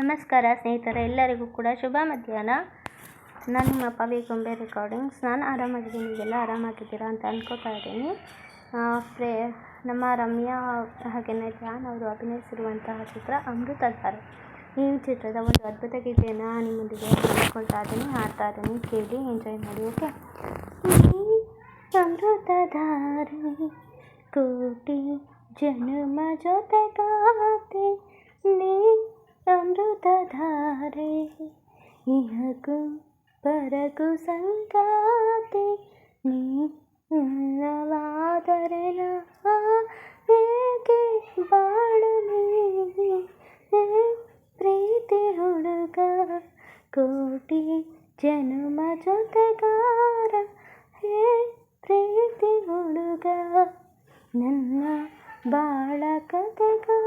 ನಮಸ್ಕಾರ ಸ್ನೇಹಿತರೆ ಎಲ್ಲರಿಗೂ ಕೂಡ ಶುಭ ಮಧ್ಯಾಹ್ನ ನಾನು ನಿಮ್ಮ ಪವಿ ಗೊಂಬೆ ರೆಕಾರ್ಡಿಂಗ್ಸ್ ನಾನು ಆರಾಮಾಗಿದ್ದೀನಿ ನೀವೆಲ್ಲ ಆರಾಮಾಗಿದ್ದೀರಾ ಅಂತ ಅಂದ್ಕೋತಾ ಇದ್ದೀನಿ ಪ್ರೇ ನಮ್ಮ ರಮ್ಯಾ ಹಾಗೆಯೇ ಜಾನ್ ಅವರು ಅಭಿನಯಿಸಿರುವಂತಹ ಚಿತ್ರ ಅಮೃತಧಾರ ಈ ಚಿತ್ರದ ಒಂದು ಅದ್ಭುತ ಗೀತೆಯನ್ನು ನಿಮ್ಮೊಂದಿಗೆ ಹಂಚ್ಕೊಳ್ತಾ ಇದ್ದೀನಿ ಹಾಡ್ತಾ ಇದ್ದೀನಿ ಕೇಳಿ ಎಂಜಾಯ್ ಮಾಡಿ ಓಕೆ ಅಮೃತಧಾರಿ ಕೋಟಿ ಜನ್ಮ ಜೊತೆಗಾತೆ ನೀ ಅಮೃತಧಾರೆ ಇಹಕು ಪರಕು ಸಂಗಾತಿ ನೀ ಇಲ್ಲವಾದರೆ ನಾ ಹೇಗೆ ಬಾಳಲಿ ಹೇ ಪ್ರೀತಿ ಹುಡುಗ ಕೋಟಿ ಜನ್ಮ ಜೊತೆಗಾರ ಹೇ ಪ್ರೀತಿ ಹುಡುಗ ನನ್ನ ಬಾಳ ಕಥೆಗಾರ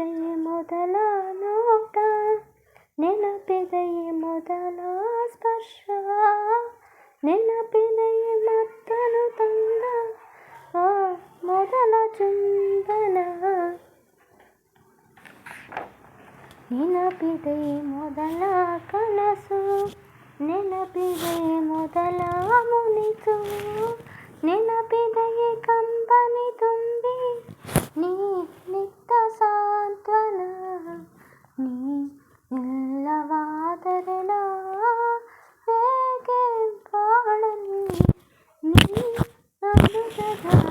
ನೆನಪಿದೆಯೇ ಮೊದಲ ನೋಟ ನೆನಪಿದೆಯೇ ಮೊದಲ ಸ್ಪರ್ಶ ನೆನಪಿದೆಯೇ ಮತ್ತನು ತಂದ ಆ ಮೊದಲ ಚುಂಬನ ನೆನಪಿದೆಯೇ ಮೊದಲ ಕನಸು ನೆನಪಿದೆಯೇ ಮೊದಲ ಮುನಿಸು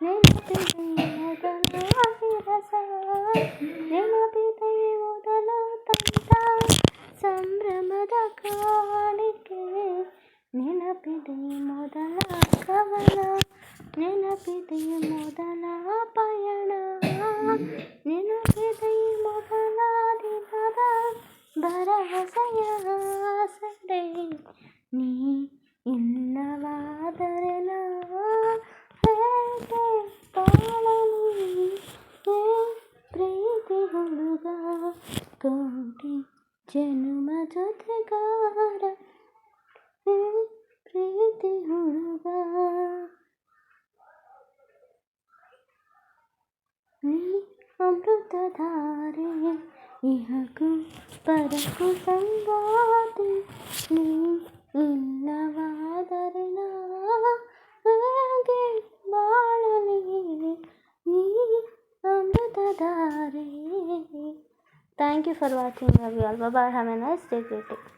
ನೆನಪಿದೆಯ ಮೊದಲ ವಿರಸ ನೆನಪಿದೆಯ ಮೊದಲ ತಂತ ಸಂಭ್ರಮದ ಕಾಣಿಕೆ ನೆನಪಿದೆಯ ಮೊದಲ ಕವನ ನೆನಪಿದೆಯ ಮೊದಲ ಪಯಣ ಜನ್ಮ ಜೊತೆಗಾರ ಹೇ ಪ್ರೀತಿ ಹುಡುಗ ನೀ ಅಮೃತಧಾರೆ ಇಹಕು ಪರಕು ಸಂಗಾತಿ ನೀ ಇಲ್ಲವಾದರೆ ನಾ ಹೇಗೆ ಬಾಳಲಿ ನೀ Amruthadhaare Thank you for watching everyone. Bye bye. Have a nice day. Great day.